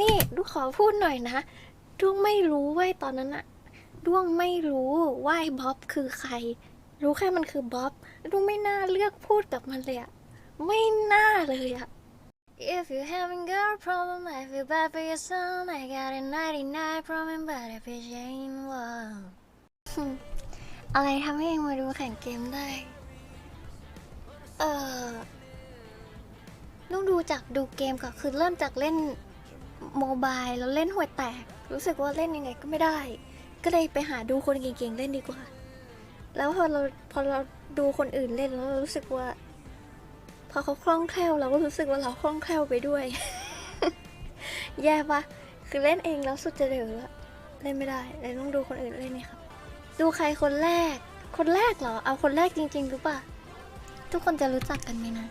นี่ดูขอพูดหน่อยนะด้วงไม่รู้เว้ยตอนนั้นอะด้วงไม่รู้ว่าไอ้บ๊อบคือใคร รู้แค่มันคือบ๊อบด้วงไม่น่าเลือกพูดกับมันเลยอะไม่น่าเลยอะ If you having girl problem I feel bad for your son I got a 99 problem but if it ain't one อะไรทำให้เองมาดูแข่งเกมได้ เออต้องดูจากดูเกมก่อนคือเริ่มจากเล่น โมบายแล้วเล่นห่วยแตก รู้สึกว่าเล่นยังไงก็ไม่ได้ ก็เลยไปหาดูคนเก่งๆเล่นดีกว่า แล้วพอเราพอเราดูคนอื่นเล่นแล้วเรารู้สึกว่า พอเขาคล่องแคล่วเราก็รู้สึกว่าเราคล่องแคล่วไปด้วย แย่ปะคือเล่นเองแล้วสุดจะเดือดเล่นไม่ได้เลยต้องดูคนอื่นเล่นนี่ครับ ดูใครคนแรก คนแรกเหรอ เอาคนแรกจริงๆหรือปล่าทุกคนจะรู้จักกันไหมนะ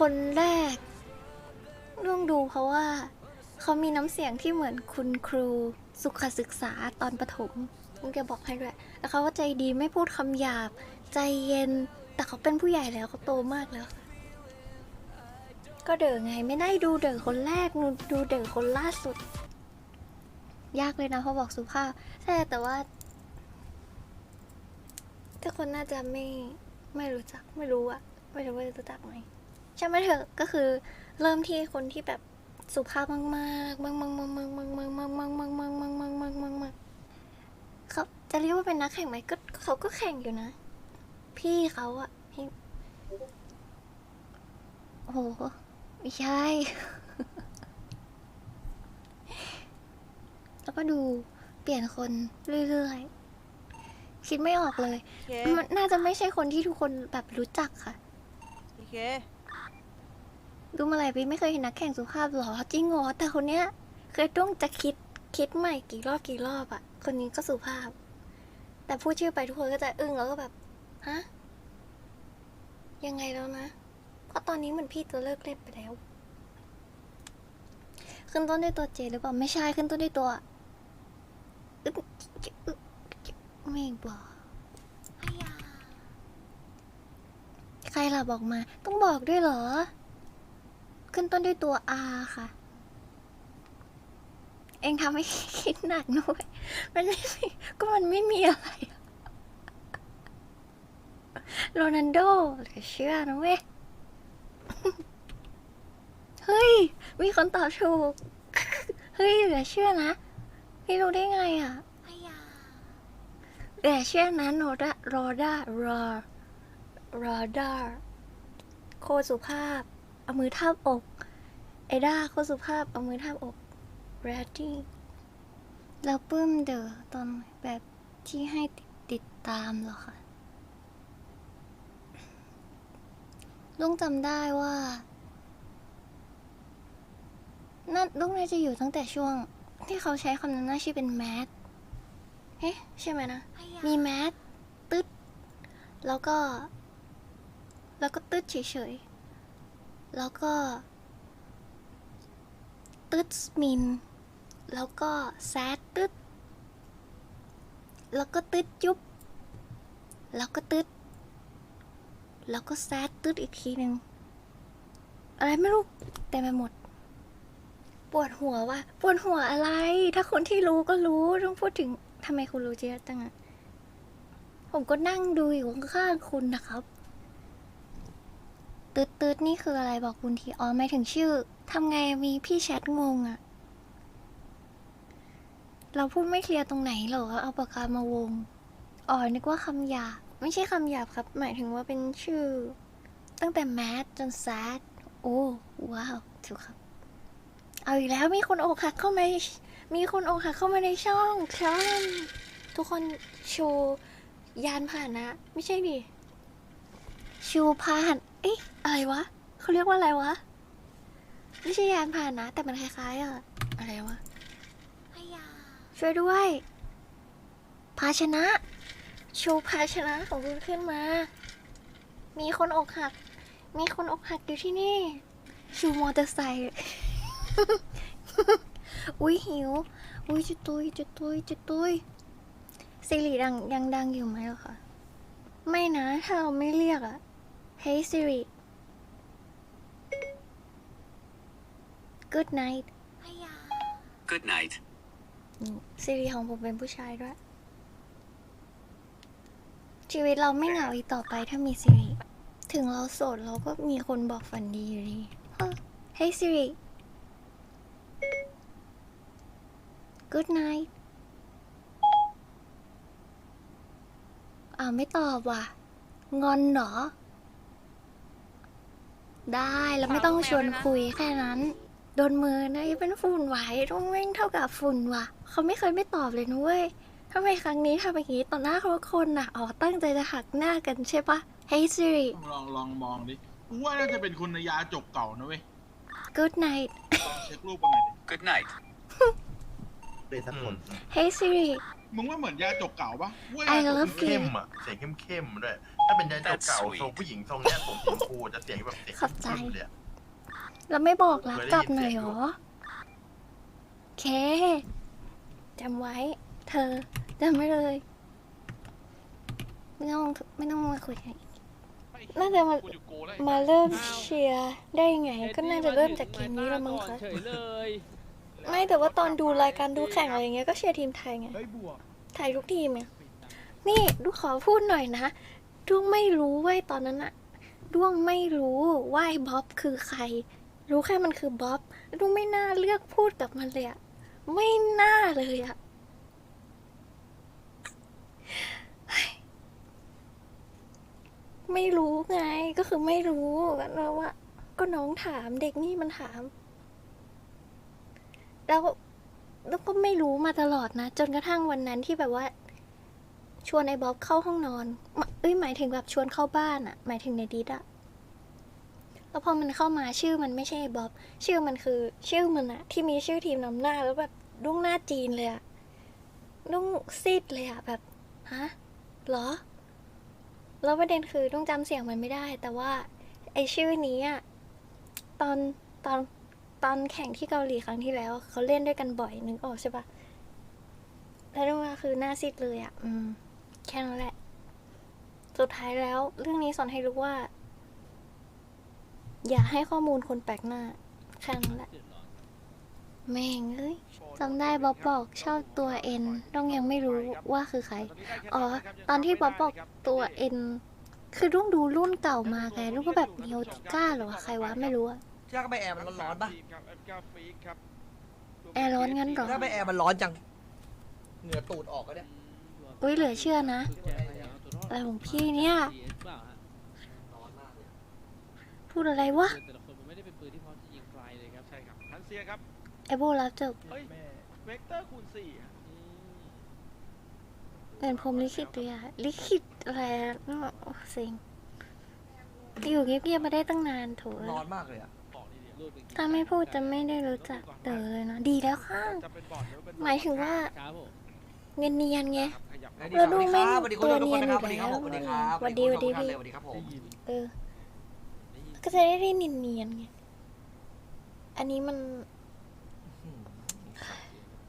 คนแรก ต้องดูเพราะว่า เขามีน้ำเสียงที่เหมือนคุณครูสุขศึกษาตอนประถมลุงแกบอกให้ด้วยแล้วเขาก็ใจดีไม่พูดคำหยาบ ใจเย็น แต่เขาเป็นผู้ใหญ่แล้วเขาโตมากแล้ว ก็เด๋อไงไม่ได้ดูเด๋อคนแรกนูดูเด๋อคนล่าสุด ยากเลยนะเพราะบอกสุภาพใช่แต่ว่าทุกคนน่าจะไม่ไม่รู้จักไม่รู้อะไม่รู้ว่าจะรู้จักไหมใช่ไหมเถอะก็คือ เริ่มที่คนที่แบบสุภาพมากๆมากๆมากๆมากๆมากๆมากๆมากๆมากๆมากๆมากๆมากๆมากๆมากๆมากๆมากๆเขาจะเรียกว่าเป็นนักแข่งไหมก็เขาก็แข่งอยู่นะ พี่เขาอะพี่โอ้โหไม่ใช่แล้วก็ดูเปลี่ยนคนเรื่อยๆ คิดไม่ออกเลยเคมันน่าจะไม่ใช่คนที่ทุกคนแบบรู้จักค่ะเค ดูมาหลายปีไม่เคยเห็นนักแข่งสุภาพหรอจริงเหรอแต่คนเนี้ย เคยต้องจะคิดคิดใหม่กี่รอบกี่รอบอะคนนี้ก็สุภาพ แต่พูดชื่อไปทุกคนก็จะอึ้งแล้วก็แบบฮะยังไงแล้วนะเพราะตอนนี้เหมือนพี่จะเลิกเล่นไปแล้ว ขึ้นต้นด้วยตัวเจหรือเปล่าไม่ใช่ขึ้นต้นด้วยตัวอึ๊กอึ๊กไม่บอกใครล่ะบอกมา ต้องบอกด้วยเหรอ ขึ้นต้นด้วยตัว R ค่ะ เองทำให้คิดหนักหน่อยมันไม่มีก็มันไม่มีอะไรอะโรนันโดเหลือเชื่อนะเว้ย เฮ้ย มีคนตอบถูก เฮ้ย เหลือเชื่อนะ พี่รู้ได้ไงอะเหลือเชื่อนะโนดารอดารอรอดาโคตรสุภาพ เอามือทาบอกไอด้าโคตรสุภาพเอามือทาบอก ready แล้วปลื้มเดอตอนแบบที่ให้ติดติดตามเหรอคะลุงจำได้ว่าน่าลุงน่าจะอยู่ตั้งแต่ช่วง ที่เขาใช้คำนั้นน่าชื่อเป็นแมสเอ๊ะใช่ไหมนะ มีแมสตึ๊ด แล้วก็ แล้วก็ตึ๊ดเฉยๆ แล้วก็ตึ๊ดมิน แล้วก็แซดตึ๊ดแล้วก็ตึ๊ดยุบ แล้วก็ตึ๊ดแล้วก็แซดตึ๊ดอีกทีหนึ่งอะไรไม่รู้เต็มไปหมด ปวดหัวว่ะปวดหัวอะไร ถ้าคนที่รู้ก็รู้ต้องพูดถึงทำไมคุณรู้เยอะจังอะผมก็นั่งดูอยู่ข้างๆคุณนะครับ ตืดตืดนี่คืออะไรบอกคุณทีอ๋อไม่ถึงชื่อทำไงมีพี่แชทงงอะเราพูดไม่เคลียร์ตรงไหนหรอเอาปากกามาวงอ๋อนึกว่าคำหยาบไม่ใช่คำหยาบครับ หมายถึงว่าเป็นชื่อ ตั้งแต่แมสจนแซดโอ้ว้าวถูกครับ เอาอีกแล้วมีคนอกหักเข้ามามีคนอกหักเข้ามาในช่องช่องทุกคนชูยานผ่านนะไม่ใช่ดิชูพาน อ๊ะอะไรวะเขาเรียกว่าอะไรวะไม่ใช่ยานพาหนะ แต่มันคล้ายๆอะอะไรวะช่วยด้วย ภาชนะ ชูภาชนะของคุณขึ้นมา มีคนอกหัก มีคนอกหักอยู่ที่นี่ ชูมอเตอร์ไซค์อุ้ยหิว อุ้ยจะตุยจะตุยจะตุยสิริดังยังดังอยู่ไหมล่ะคะไม่นะ ถ้าเราไม่เรียกอะ Hey Siri good night Good night. นี่ซีรีส์ของผมเป็นผู้ชายด้วย ชีวิตเราไม่เหงาอีกต่อไปถ้ามีซีรีส์ถึงเราโสดเราก็มีคนบอกฝันดีอยู่ดีเฮ้ย Hey Siri Good night อ้าวไม่ตอบว่ะ งอนเหรอ ได้แล้วไม่ต้องชวนคุยแค่นั้น โดนมือนะยังเป็นฝุ่นไหวต้องเร่งเท่ากับฝุ่นว่ะ เขาไม่เคยไม่ตอบเลยนะเว้ยทำไมครั้งนี้ทำอย่างนี้ต่อหน้าเขาคนน่ะอ๋อตั้งใจจะหักหน้ากันใช่ปะ Hey Siri ลองลองมองดิกูว่าน่าจะเป็นคุณนายาจกเก่านะเว้ย Good night ลองเช็ครูปกันหน่อยดิ Good night. เป็นสักคน Hey Siri มึงว่าเหมือนยาจกเก่าปะว่า I ยาจก love เข้มๆอะเสียงเข้มๆด้วย ถ้าเป็นยายเจ้าเก่า That's sweet ทรงผู้หญิงทรงเนี้ยผมสีชมพูจะเสียงแบบเสียงขอบใจเข้มๆเลยอะเราไม่บอกรักเคยได้กลับยินหน่อยเสีเหยรงอยู่อเคจำไว้ เธอจำไว้เลย ไม่ต้องไม่ต้องมาคุยกันอีกน่าจะมามาเริ่มเชียร์ได้ยังไง ก็น่าจะเริ่มจากเกมนี้แล้วมั้งคะ เฉยเลย ไม่แต่ว่าตอนดูรายการดูแข่งอะไรเงี้ยก็เชียร์ทีมไทยไงไทยทุกทีมไงนี่ดูขอพูดหน่อยนะด้วงไม่รู้เว้ยตอนนั้นอะด้วงไม่รู้ว่าไอ้บ๊อบคือใคร รู้แค่มันคือบ๊อบด้วงไม่น่าเลือกพูดกับมันเลยอะไม่น่าเลยอะไม่รู้ไงก็คือไม่รู้แล้วว่า ก็น้องถามเด็กนี่มันถาม แล้วแล้วก็ไม่รู้มาตลอดนะ จนกระทั่งวันนั้นที่แบบว่า ชวนไอ้บ๊อบเข้าห้องนอน เอ้ยหมายถึงแบบชวนเข้าบ้านอะหมายถึงในดิสอะแล้วพอมันเข้ามาชื่อมันไม่ใช่ไอ้บ๊อบ ชื่อมันคือ ชื่อมันอะที่มีชื่อทีมนำหน้าแล้วแบบดุ้งหน้าจีนเลยอะดุ้งซีดเลยอะแบบฮะหรอ แล้วประเด็นคือต้องจำเสียงมันไม่ได้ แต่ว่าไอชื่อนี้อะตอนตอน ตอนแข่งที่เกาหลีครั้งที่แล้วเขาเล่นด้วยกันบ่อยนึกออกใช่ปะแล้วเรื่องว่าคือหน้าซีดเลยอะอืม แค่นั้นแหละ สุดท้ายแล้ว เรื่องนี้สอนให้รู้ว่า อย่าให้ข้อมูลคนแปลกหน้าแค่นั้นแหละ แม่งเอ้ยจำได้บ๊อบบอกชอบตัวเอ็นต้องยังไม่รู้ว่าคือใคร อ๋อ ตอนที่บ๊อบบอกตัวเอ็นคือรุ่งดูรุ่นเก่ามาไงรุ่งก็แบบเนียวติก้าหรอวะใครวะไม่รู้อะ ถ้าไปแอร์มันร้อนๆปะแอร์ร้อนงั้นเหรอถ้าไปแอร์มันร้อนจัง เหงื่อตูดออกก็เนี่ย อุ้ยเหลือเชื่อนะ อะไรของพี่เนี่ย ร้อนมากเลยพูดอะไรวะ แต่ละคนมันไม่ได้เป็นปืนที่พร้อมจะยิงใครเลยครับ ใช่ครับทันเซียครับ ไอโบรับจบเฮ้ย เวกเตอร์คูณสี่อะเป็นพรหมลิขิตเลยอะลิขิตอะไรอะโอ้เซ็งอยู่เงียบๆมาได้ตั้งนานโถร้อนมากเลยอะ บอกดีๆรูดเป็นถ้าไม่พูดจะไม่ได้รู้จักเต๋อเลยนะดีแล้วค่ะจะเป็นบอร์ดหรือเป็นหมายถึงว่าครับผมเงินเนียนไงครับขยับสเข้าวัสมาดีแล้วดูครับไม่สวัสดีคุณทุกคนนะครับตัสววัสเนีดียนครับอยู่สวัสดีครับแล้วสวัสดีคุณสวัสดีทุกท่านเลยสวัสดีครับผมได้ยินเออได้ยินก็จะได้ได้เนียนเนียนๆไง อันนี้มันอืม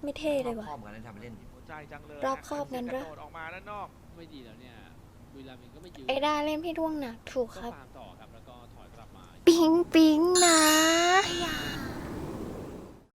ไม่เท่เลยว่ะชอบเหมือนกันนะทำไปเล่นหัวใจจังเลยรอบคอบกันกด้ระวยโดดออกมาด้านนอกไม่ดีแล้วเนี่ยบุรีรัมย์เองก็ไม่ยืนไอ้ด้าเล่นพี่ด้วงหนักถูกก็ครับ ปิ๊งปิ๊งนะ